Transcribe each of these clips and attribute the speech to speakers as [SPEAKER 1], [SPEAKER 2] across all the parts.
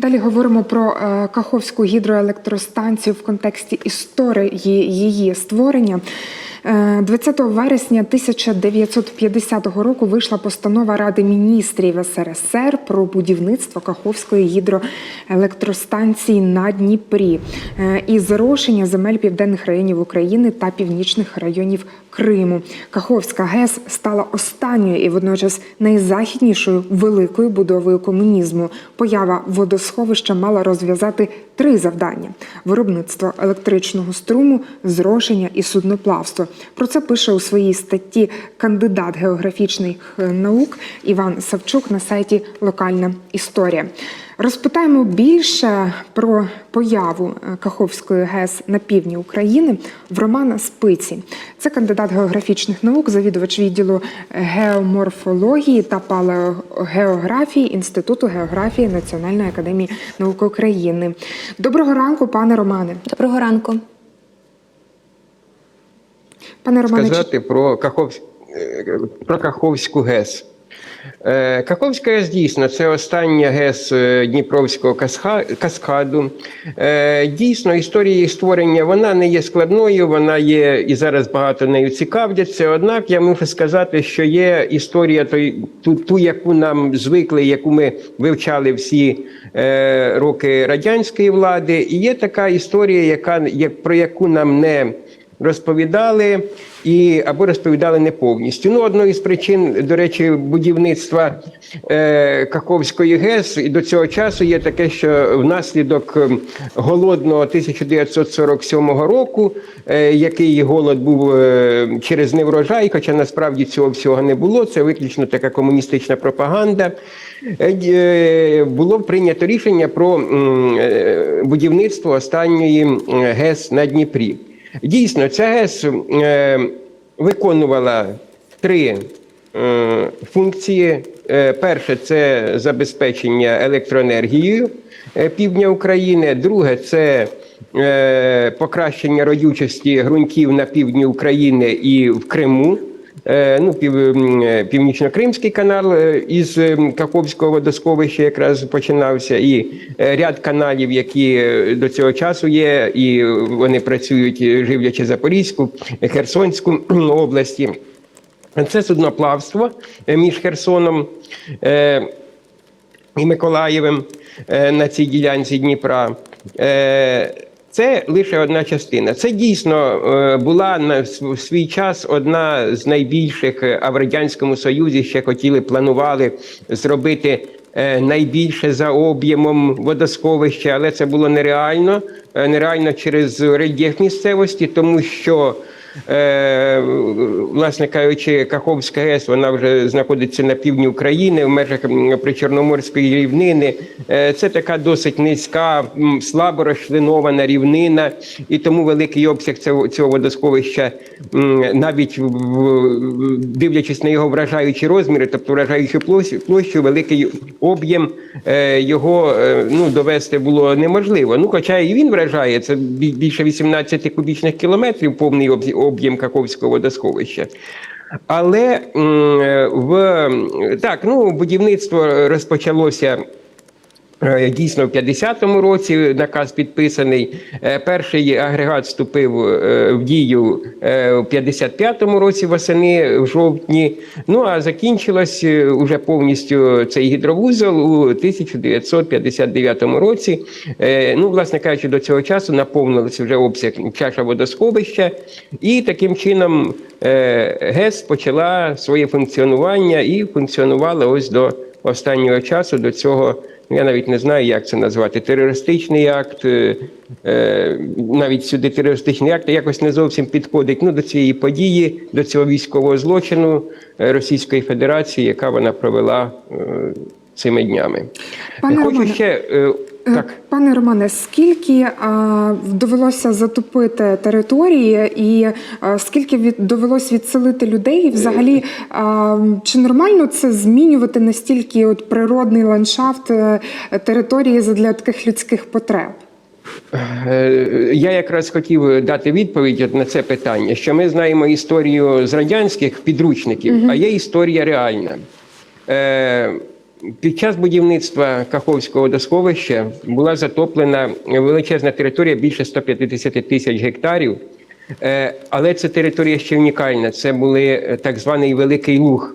[SPEAKER 1] Далі говоримо про е, Каховську гідроелектростанцію в контексті історії її створення. Е, 20 вересня 1950 року вийшла постанова Ради міністрів СРСР про будівництво Каховської гідроелектростанції на Дніпрі е, і зрошення земель південних районів України та північних районів Криму. Каховська ГЕС стала останньою і водночас найзахіднішою великою будовою комунізму. Поява водосховища мала розв'язати три завдання: виробництво електричного струму, зрошення і судноплавство. Про це пише у своїй статті кандидат географічних е, наук Іван Савчук на сайті Локальна історія. Розпитаємо більше про появу е, Каховської ГЕС на півдні України в Романа Спиці. Це кандидат географічних наук, завідувач відділу геоморфології та палеогеографії Інституту географії Національної академії наук України. Доброго ранку, пане Романе.
[SPEAKER 2] Доброго ранку.
[SPEAKER 1] Пане Романе, чи-
[SPEAKER 3] сказати про, Кахов... е, про Каховську ГЕС. Е, Каховська ГЕС дійсно це остання ГЕС е, Дніпровського каскаду. Е, Дійсно, історія її створення вона не є складною, вона є і зараз багато нею цікавляться. Однак я мушу сказати, що є історія ту, ту, яку нам звикли, яку ми вивчали всі роки радянської влади, і є така історія, яка про яку нам не розповідали і або розповідали не повністю. Ну, одною із причин, до речі, будівництва е, Каховської ГЕС і до цього часу є таке, що внаслідок ем, голодного 1947 року, е, який голод був е, через неврожай, хоча насправді цього всього не було. Це виключно така комуністична пропаганда. Е, е, Було прийнято рішення про е, будівництво останньої ГЕС на Дніпрі. Дійсно, ця е, виконувала три е, функції. Е, перше це забезпечення електроенергією півдня України. Друге це покращення родючості ґрунтів на півдні України і в Криму. Е, Ну, е, північно-кримський канал е, із Каховського водосховища якраз починався, і ряд каналів, які до цього часу є, і вони працюють, живлячи Запорізьку, Херсонську області. Це судноплавство між Херсоном і Миколаєвим на цій ділянці Дніпра. Це лише одна частина. Це дійсно е, була на свій час одна з найбільших, е, а в радянському союзі ще хотіли планували зробити е, найбільше за об'ємом водосховища, але це було нереально. Нереально через рельєф місцевості, тому що власне кажучи, Каховська ГЕС вона вже знаходиться на півдні України в межах причорноморської рівнини. Е, Це така досить низька, слабо розчленована рівнина, і тому великий обсяг цього, водосховища, навіть дивлячись на його вражаючі розміри, тобто вражаючу площу, великий об'єм е, його е, ну, довести було неможливо. Ну, хоча і він вражає, це більше 18 кубічних кілометрів повний об'є- об'єм Каковського водосховища. Але е, в так, ну будівництво розпочалося. Е, Дійсно, в 50-му році наказ підписаний. Е, Перший агрегат вступив е, в дію в 55-му році восени, в жовтні. Ну а закінчилось уже повністю цей гідровузол у 1959 році. Ну, власне кажучи, до цього часу наповнилося вже обсяг чаша водосховища, і таким чином ГЕС почала своє функціонування і функціонувала ось до останнього часу, до цього. Я навіть не знаю, як це назвати. Терористичний акт, е, е, навіть сюди терористичний акт якось не зовсім підходить ну, до цієї події, до цього військового злочину е, Російської Федерації, яка вона провела цими днями.
[SPEAKER 1] Пане
[SPEAKER 3] Хочу
[SPEAKER 1] Романе,
[SPEAKER 3] ще так.
[SPEAKER 1] Пане Романе, скільки а, довелося затопити території, і а, скільки від довелось відселити людей? І взагалі, а, чи нормально це змінювати настільки от природний ландшафт е, території для таких людських потреб?
[SPEAKER 3] Е, Я якраз хотів дати відповідь на це питання, що ми знаємо історію з радянських підручників, а є історія реальна. Під час будівництва Каховського водосховища була затоплена величезна територія більше 150 тисяч гектарів. Е, Але ця територія ще унікальна. Це були е, так званий Великий Луг.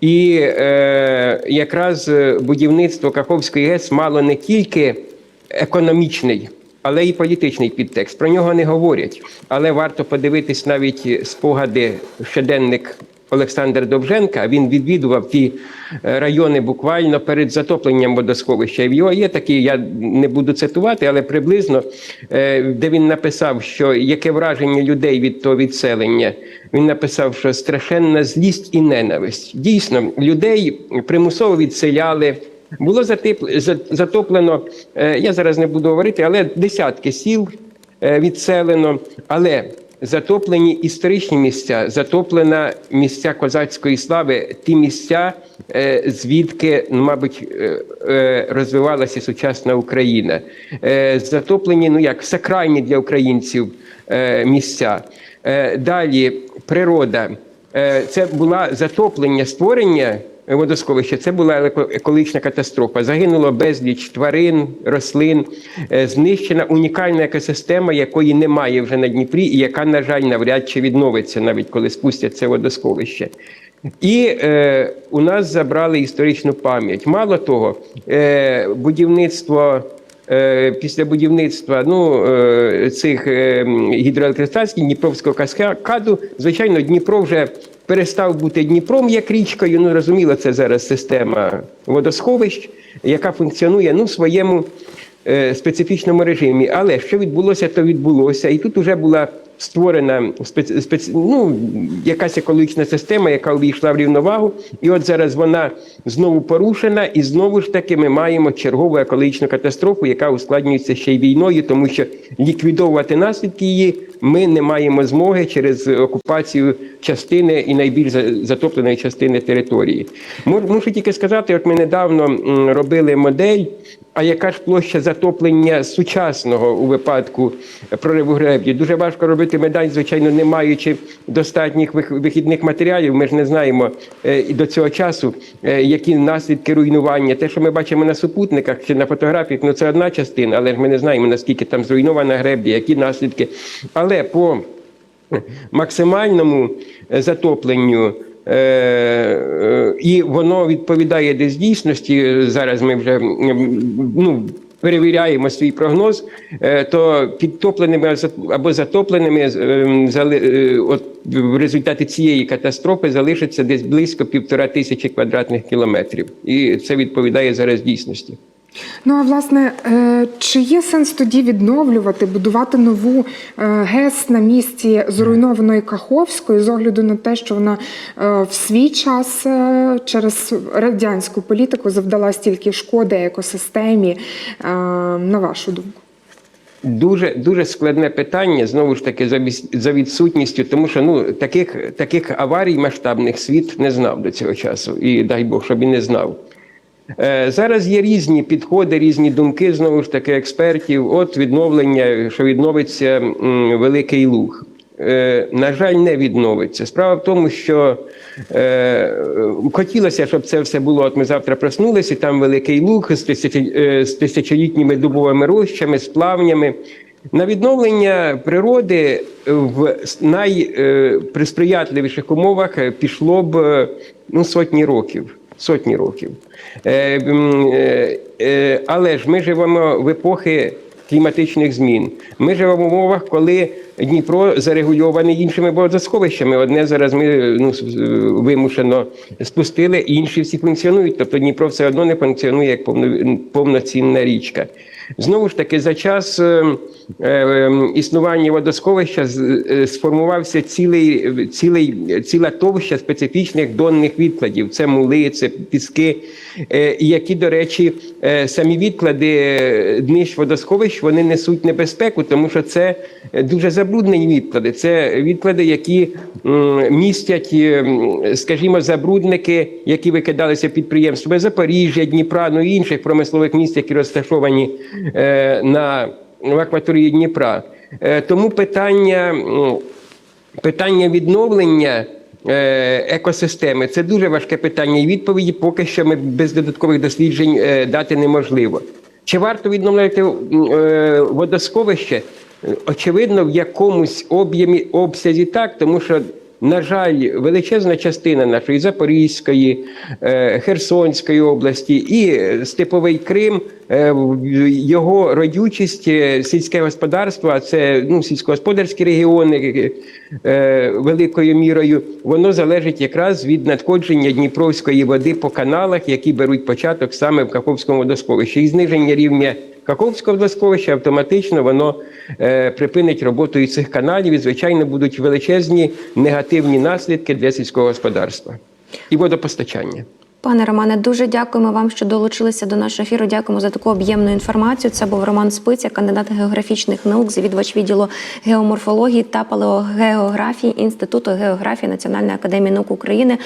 [SPEAKER 3] І е, якраз е, будівництво Каховської ГЕС мало не тільки економічний, але й політичний підтекст. Про нього не говорять. Але варто подивитись навіть спогади щоденник Олександра Довженка. Він відвідував ті е, райони буквально перед затопленням водосховища. І в його є такі, я не буду цитувати, але приблизно, е, де він написав, що яке враження людей від того відселення. Він написав, що страшенна злість і ненависть. Дійсно, людей примусово відселяли. Було затоплено, е, я зараз не буду говорити, але десятки сіл відселено, але затоплені історичні місця, затоплена місця козацької слави, ті місця, е, звідки, ну, мабуть, е, е, розвивалася сучасна Україна. Затоплені, ну як, сакральні для українців місця. Далі природа. Це була затоплення створення водосховища. Це була еко- екологічна катастрофа. Загинуло безліч тварин, рослин, е, знищена унікальна екосистема, якої немає вже на Дніпрі, і яка, на жаль, навряд чи відновиться, навіть коли спустять це водосховище. І е, у нас забрали історичну пам'ять. Мало того, е, будівництво. Е, Після будівництва ну, е, цих гідроелектростанцій Дніпровського каскаду, звичайно, Дніпро вже перестав бути Дніпром як річкою. Ну, розуміло, це зараз система водосховищ, яка функціонує ну, в своєму е, специфічному режимі. Але що відбулося, то відбулося. І тут вже була створена спец, спец, ну, якась екологічна система, яка увійшла в рівновагу. І от зараз вона знову порушена, і знову ж таки ми маємо чергову екологічну катастрофу, яка ускладнюється ще й війною, тому що ліквідовувати наслідки її ми не маємо змоги через окупацію частини і найбільш затопленої частини території. Мушу тільки сказати, от ми недавно робили модель. А яка ж площа затоплення сучасного у випадку прориву греблі? Дуже важко робити медаль, звичайно, не маючи достатніх вихідних матеріалів. Ми ж не знаємо е, до цього часу, е, які наслідки руйнування. Те, що ми бачимо на супутниках чи на фотографіях, ну це одна частина, але ж ми не знаємо наскільки там зруйнована греблі, які наслідки. Але по максимальному е, затопленню. І воно відповідає десь дійсності. Зараз ми вже ну, перевіряємо свій прогноз, е, то підтопленими або- затопленими е, зали- е, в результаті цієї катастрофи залишиться десь близько півтора тисячі квадратних кілометрів. І це відповідає зараз дійсності.
[SPEAKER 1] Ну а власне, е, чи є сенс тоді відновлювати, будувати нову е, ГЕС на місці зруйнованої Каховської з огляду на те, що вона е, в свій час через радянську політику завдала стільки шкоди екосистемі, на вашу думку?
[SPEAKER 3] Дуже дуже складне питання знову ж таки за, за відсутністю, тому що ну таких таких аварій масштабних світ не знав до цього часу, і дай Бог, щоб і не знав. Е, зараз є різні підходи, різні думки знову ж таки експертів. От відновлення, що відновиться великий луг. Е, на жаль, не відновиться. Справа в тому, що е, хотілося, щоб це все було. От ми завтра проснулися, і там великий луг з, тисячі, е, з тисячолітніми дубовими рощами, з плавнями. На відновлення природи в найприсприятливіших умовах пішло б ну, сотні років. Сотні років. Е, е, е, але ж ми живемо в епохи кліматичних змін. Ми живемо в умовах, коли Дніпро зарегульований іншими водосховищами. Одне зараз ми ну, вимушено спустили, інші всі функціонують. Тобто Дніпро все одно не функціонує як повно- повноцінна річка. Знову ж таки, за час е, е, існування водосховища е, сформувався цілий, цілий, ціла товща специфічних донних відкладів. Це мули, це піски, які, до речі, самі відклади днищ водосховищ вони несуть небезпеку, тому що це дуже забруднені відклади. Це відклади, які містять, скажімо, забрудники, які викидалися підприємствами Запоріжжя, Дніпра, ну і інших промислових міст, які розташовані на в акваторії Дніпра. Е, Тому питання, питання відновлення е, екосистеми. Це дуже важке питання, і відповіді поки що ми без додаткових досліджень е, дати неможливо. Чи варто відновляти е, водосховище? Е, Очевидно, в якомусь об'ємі обсязі так, тому що. На жаль, величезна частина нашої Запорізької, е, Херсонської області і Степовий Крим, е, його родючість, е, сільське господарство, а це ну, сільськогосподарські регіони великою мірою, воно залежить якраз від надходження Дніпровської води по каналах, які беруть початок саме в Каховському водосховищі. І зниження рівня Каховського водосховища автоматично воно е, припинить роботу і цих каналів, і звичайно будуть величезні негативні наслідки для сільського господарства і водопостачання.
[SPEAKER 2] Пане Романе, дуже дякуємо вам, що долучилися до нашого ефіру. Дякуємо за таку об'ємну інформацію. Це був Роман Спиця, кандидат географічних наук, завідувач відділу геоморфології та палеогеографії Інституту географії Національної академії наук України.